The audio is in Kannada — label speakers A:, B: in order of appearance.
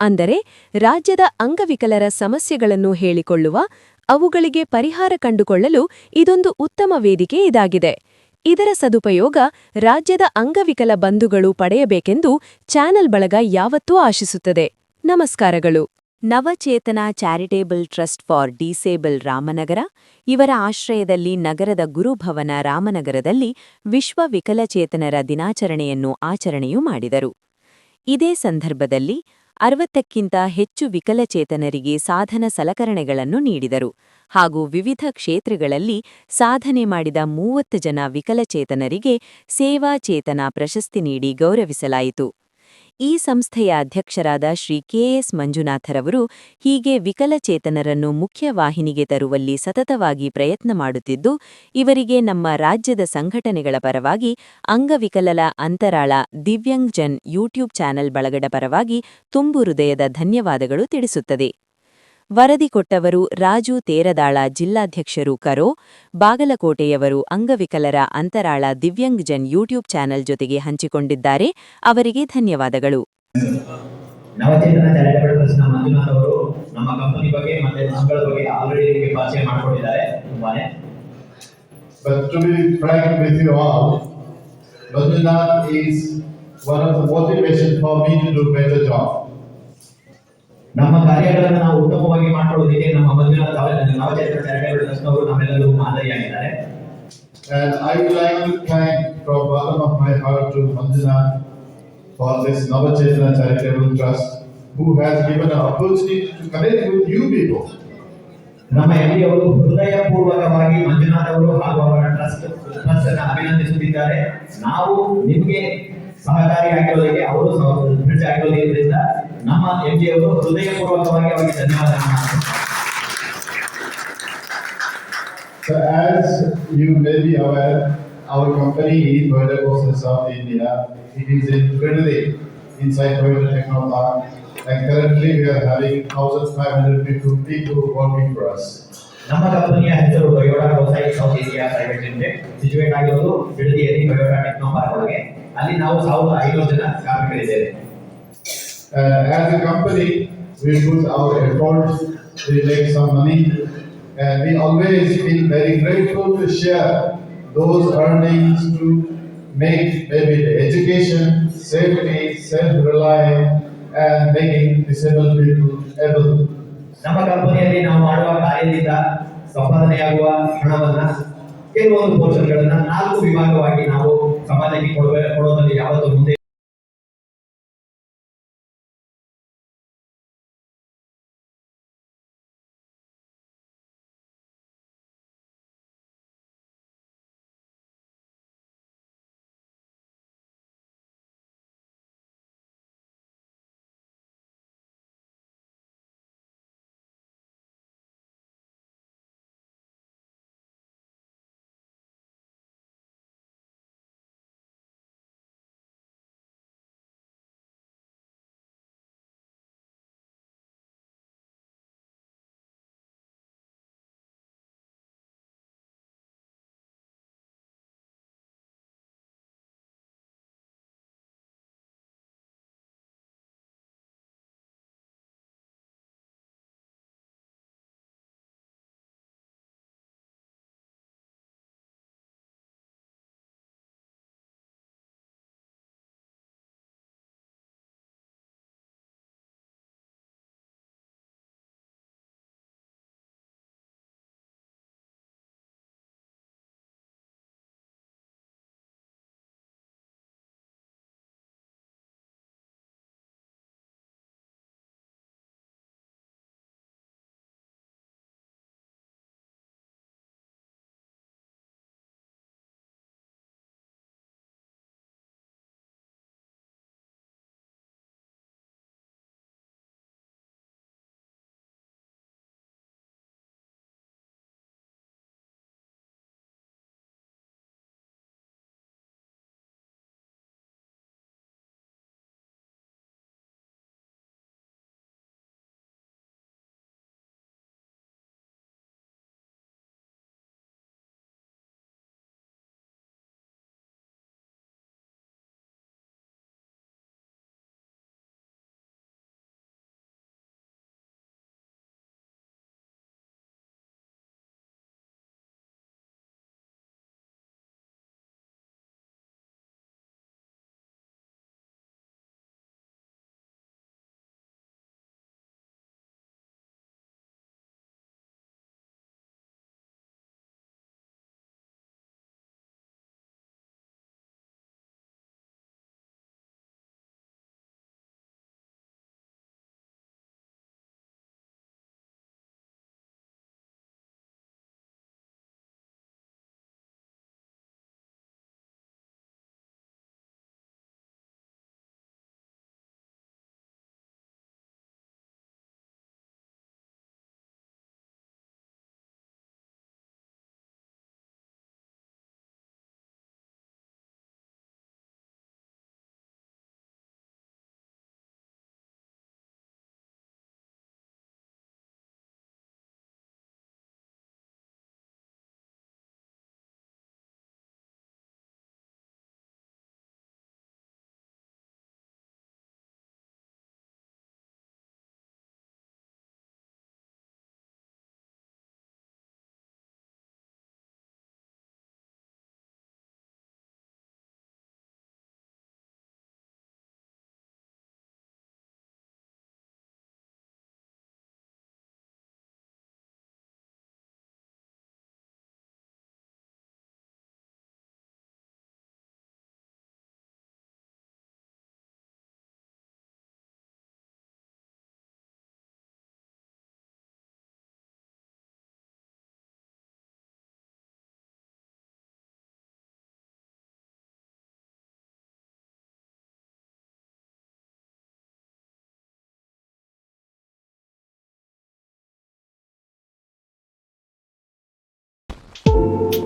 A: ಅಂದರೆ ರಾಜ್ಯದ ಅಂಗವಿಕಲರ ಸಮಸ್ಯೆಗಳನ್ನು ಹೇಳಿಕೊಳ್ಳುವ, ಅವುಗಳಿಗೆ ಪರಿಹಾರ ಕಂಡುಕೊಳ್ಳಲು ಇದೊಂದು ಉತ್ತಮ ವೇದಿಕೆ ಇದಾಗಿದೆ. ಇದರ ಸದುಪಯೋಗ ರಾಜ್ಯದ ಅಂಗವಿಕಲ ಬಂಧುಗಳು ಪಡೆಯಬೇಕೆಂದು ಚಾನೆಲ್ ಬಳಗ ಯಾವತ್ತೂ ಆಶಿಸುತ್ತದೆ. ನಮಸ್ಕಾರಗಳು. Navachetana charitable trust for disabled Ramanagara, ಇವರ ಆಶ್ರಯದಲ್ಲಿ ನಗರದ ಗುರುಭವನ ರಾಮನಗರದಲ್ಲಿ ವಿಶ್ವ ವಿಕಲಚೇತನರ ದಿನಾಚರಣೆಯನ್ನು ಆಚರಣೆಯೂ ಮಾಡಿದರು. ಇದೇ ಸಂದರ್ಭದಲ್ಲಿ ಅರವತ್ತಕ್ಕಿಂತ ಹೆಚ್ಚು ವಿಕಲಚೇತನರಿಗೆ ಸಾಧನ ಸಲಕರಣೆಗಳನ್ನು ನೀಡಿದರು. ಹಾಗೂ ವಿವಿಧ ಕ್ಷೇತ್ರಗಳಲ್ಲಿ ಸಾಧನೆ ಮಾಡಿದ ಮೂವತ್ತು ಜನ ವಿಕಲಚೇತನರಿಗೆ ಸೇವಾ ಚೇತನ ಪ್ರಶಸ್ತಿ ನೀಡಿ ಗೌರವಿಸಲಾಯಿತು. ಈ ಸಂಸ್ಥೆಯ ಅಧ್ಯಕ್ಷರಾದ ಶ್ರೀ ಕೆಎಸ್ ಮಂಜುನಾಥರವರು ಹೀಗೆ ವಿಕಲಚೇತನರನ್ನು ಮುಖ್ಯವಾಹಿನಿಗೆ ತರುವಲ್ಲಿ ಸತತವಾಗಿ ಪ್ರಯತ್ನ ಮಾಡುತ್ತಿದ್ದು, ಇವರಿಗೆ ನಮ್ಮ ರಾಜ್ಯದ ಸಂಘಟನೆಗಳ ಪರವಾಗಿ, ಅಂಗವಿಕಲಲ ಅಂತರಾಳ ದಿವ್ಯಾಂಗ್ಜನ್ ಯೂಟ್ಯೂಬ್ ಚಾನೆಲ್ ಬಳಗಡ ಪರವಾಗಿ ತುಂಬು ಹೃದಯದ ಧನ್ಯವಾದಗಳು ತಿಳಿಸುತ್ತದೆ. ವರದಿ ಕೊಟ್ಟವರು ರಾಜು ತೇರದಾಳ ಜಿಲ್ಲಾಧ್ಯಕ್ಷರು ಕರೋ ಬಾಗಲಕೋಟೆಯವರು ಅಂಗವಿಕಲರ ಅಂತರಾಳ ದಿವ್ಯಾಂಗ್ಜನ್ ಯೂಟ್ಯೂಬ್ ಚಾನೆಲ್ ಜೊತೆಗೆ ಹಂಚಿಕೊಂಡಿದ್ದಾರೆ. ಅವರಿಗೆ ಧನ್ಯವಾದಗಳು.
B: ನವಚೇತನ ಚಾರಿಟಬಲ್ ಟ್ರಸ್ಟ್ನ ಮಂಜುನಾಥ್ ಅವರು ನಮ್ಮ ಕಂಪನಿ ಬಗ್ಗೆ ಮತ್ತೆ ನಮ್ಮಗಳ ಬಗ್ಗೆ ಆಲ್ರೆಡಿ ನಿಮಗೆ ಪರಿಚಯ ಮಾಡಿಕೊಂಡಿದ್ದಾರೆ ತುಂಬಾನೇ.
C: But to be frank with you all, Badrinath is one of the motivation for me to do better job.
B: ನಮ್ಮ ಕಾರ್ಯಗಳನ್ನು ನಾವು ಉತ್ತಮವಾಗಿ ಮಾಡಿಕೊಳ್ಳೋದಕ್ಕೆ ನಮ್ಮ ಅವರ ನವಚೇತನ ಅವರು ನಮ್ಮೆಲ್ಲರೂ ಮಾದರಿಯಾಗಿದ್ದಾರೆ.
C: And I would like to thank from bottom of my heart to Mandana for this Navachetana Charitable Trust, who has given an opportunity to connect with you people.
B: ನಮ್ಮ ಎಲ್ಲಿ ಅವರು ಹೃದಯಪೂರ್ವಕವಾಗಿ ಮಂಜುನಾಥ್ ಅವರು ಹಾಗೂ ಅವರ ಟ್ರಸ್ಟ್ ಟ್ರಸ್ಟ್ ಅನ್ನ ಅಭಿನಂದಿಸುತ್ತಿದ್ದಾರೆ. ನಾವು ನಿಮಗೆ ಸಹಕಾರಿಯಾಗಿರೋದಕ್ಕೆ ಅವರು ಆಗಿರೋದಕ್ಕೆ ನಮ್ಮ ಎಂ ಜಿ ಅವರು ಹೃದಯಪೂರ್ವಕವಾಗಿ ಅವರಿಗೆ ಧನ್ಯವಾದಗಳನ್ನು
C: So as you may be aware, our company is Toyota Coastal South India. It is in Trinity, inside Toyota Techno Park. And currently we are having thousand five hundred people, people working for us.
B: ನಮ್ಮ ಕಂಪನಿಯ ಹೆಸರು Toyota ಗೋಸೈಟ್ south area private limited situate ಆಗಿರೋದು ಬಿಡದಿಯಲ್ಲಿ ಟೊಯೋಟಾ ಟೆಕ್ನೋ ಪಾರ್ಕ್ ಒಳಗೆ ಅಲ್ಲಿ ನಾವು ಸಾವಿರದ ಐನೂರು ಜನ ಕಾರ್ಮಿಕರಿದ್ದೇವೆ
C: And as a company, we put our efforts, we make some money, and we always feel very grateful to share those earnings to make maybe the education, safety, self-reliant, and making disabled people able.
B: ನಮ್ಮ ಕಂಪನಿಯಲ್ಲಿ ನಾವು ಮಾಡುವ ಕಾರ್ಯದಿಂದ ಸಂಪಾದನೆಯಾಗುವ ಹಣವನ್ನ ಕೆಲವೊಂದು ಪೋರ್ಷನ್ಗಳನ್ನ ನಾಲ್ಕು ವಿಭಾಗವಾಗಿ ನಾವು ಸಮಾಜಕ್ಕೆ ಕೊಡುವ ಕೊಡೋದ್ರಲ್ಲಿ ಯಾವತ್ತೂ ಮುಂದೆ Thank
C: you.